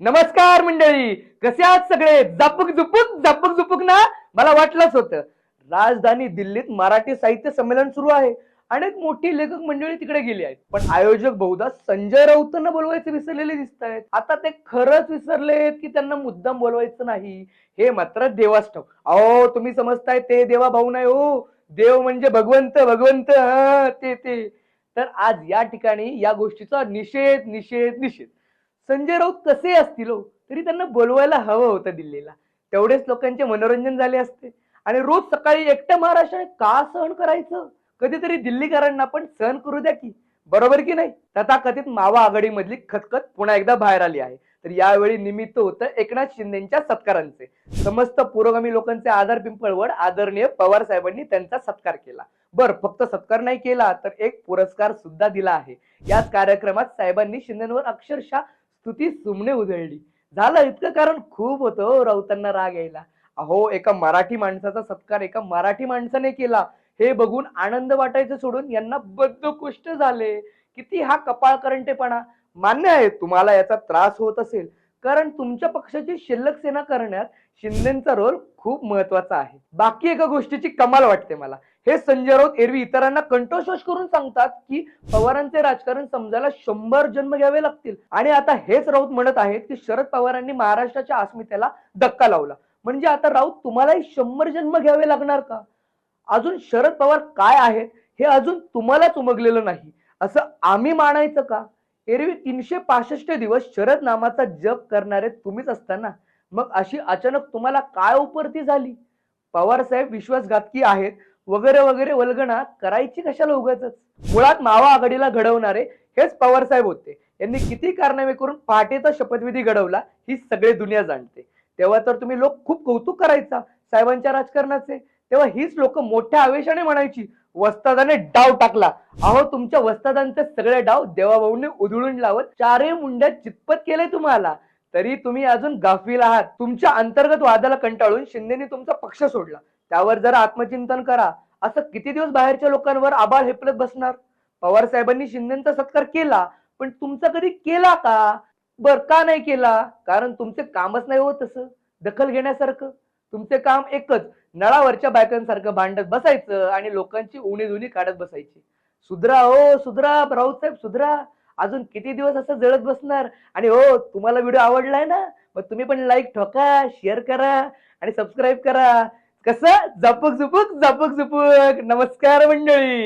नमस्कार मंडळी कसे आहात सगळे? झपक झुपूक झपक झुपूक ना? मला वाटलंच होतं. राजधानी दिल्लीत मराठी साहित्य संमेलन सुरू आहे. अनेक मोठी लेखक मंडळी तिकडे गेली आहेत. पण आयोजक बहुधा संजय राऊतांना बोलवायचे विसरलेले दिसत आहेत. आता ते खरंच विसरलेत की त्यांना मुद्दाम बोलवायचं नाही? हे मात्र देवाच अहो तुम्ही समजताय ते देवा भाऊ नाही हो. देव म्हणजे भगवंत भगवंत हा, ते ते. तर आज या ठिकाणी या गोष्टीचा निषेध निषेध निषेध. संजय राऊत कसे असतील हो, तरी त्यांना बोलवायला हवं होतं दिल्लीला. तेवढेच लोकांचे मनोरंजन झाले असते. आणि रोज सकाळी एकट्या महाराष्ट्राने का सहन करायचं? कधीतरी दिल्लीकरांना पण सहन करू द्या की. बरोबर की नाही? तथाकथित मावा आघाडीमधली खतखत पुन्हा एकदा बाहेर आली आहे. तर यावेळी निमित्त होतं एकनाथ शिंदेच्या सत्कारांचे. समस्त पुरोगामी लोकांचे आधार पिंपळवड आदरणीय पवार साहेबांनी त्यांचा सत्कार केला. बर फक्त सत्कार नाही केला तर एक पुरस्कार सुद्धा दिला आहे. याच कार्यक्रमात साहेबांनी शिंदेवर अक्षरशः स्तुती सुमने उजळली. झालं इतकं कारण खूप होतं हो राऊतांना राग यायला. अहो एका मराठी माणसाचा सत्कार एका मराठी माणसाने केला. हे बघून आनंद वाटायचं सोडून यांना बद्धकोष्ट झाले. किती हा कपाळ करंटेपणा मान्य आहे तुम्हाला याचा त्रास होत असेल. कारण तुमच्या पक्षाची शिल्लक सेना करण्यात शिंदेचा रोल खूप महत्त्वाचा आहे. बाकी एका गोष्टीची कमाल वाटते मला. हे संजय राऊत एरवी इतरांना कंठोशोष करून सांगतात की पवारांचे राजकारण समजायला शंभर जन्म घ्यावे लागतील. आणि आता हेच राऊत म्हणत आहेत की शरद पवारांनी महाराष्ट्राच्या अस्मितेला धक्का लावला. म्हणजे आता राऊत तुम्हालाही शंभर जन्म घ्यावे लागणार का? अजून शरद पवार काय आहेत हे अजून तुम्हालाच उमगलेलं नाही. असं आम्ही मानायचं का? एरवी तीनशे पासष्ट दिवस शरद नामाचा जप करणारे तुम्हीच असताना मग अशी अचानक तुम्हाला काय उपरती झाली? पवार साहेब विश्वासघातकी आहेत वगैरे वगैरे वलगणा करायची कशाला उगाच मुळात मावा आघाडीला घडवणारे हेच पवार साहेब होते. यांनी किती कारनामे करून पहाटेचा शपथविधी घडवला ही सगळी दुनिया जाणते. तेव्हा तर तुम्ही लोक खूप कौतुक करायचा साहेबांच्या राजकारणाचे. तेव्हा हीच लोक मोठ्या आवेशाने म्हणायची वस्तादाने डाव टाकला. अहो तुमच्या वस्तादांचे सगळे डाव देवाभाऊने उधळून लावत चारही मुंड्यात चितपत केले तुम्हाला. तरी तुम्ही अजून गाफील आहात. तुमच्या अंतर्गत वादाला कंटाळून शिंदेनी तुमचा पक्ष सोडला. त्यावर जरा आत्मचिंतन करा. असं किती दिवस बाहेरच्या लोकांवर आबाळ हेपलत बसणार? पवार साहेबांनी शिंदेचा सत्कार केला पण तुमचा कधी केला का? बर का नाही केला? कारण तुमचे कामच नाही होत तसं. दखल घेण्यासारखं. तुमचे काम एकच नळावरच्या बायकांसारखं भांडत बसायचं आणि लोकांची उणी दुनी काढत बसायची. सुधरा हो सुधरा राऊतसाहेब सुधरा. अजून किती दिवस असं जळत बसणार? आणि हो तुम्हाला व्हिडिओ आवडलाय ना? मग तुम्ही पण लाईक ठोका शेअर करा आणि सबस्क्राईब करा. कसं? झपक झुपूक झपक झुपूक नमस्कार मंडळी!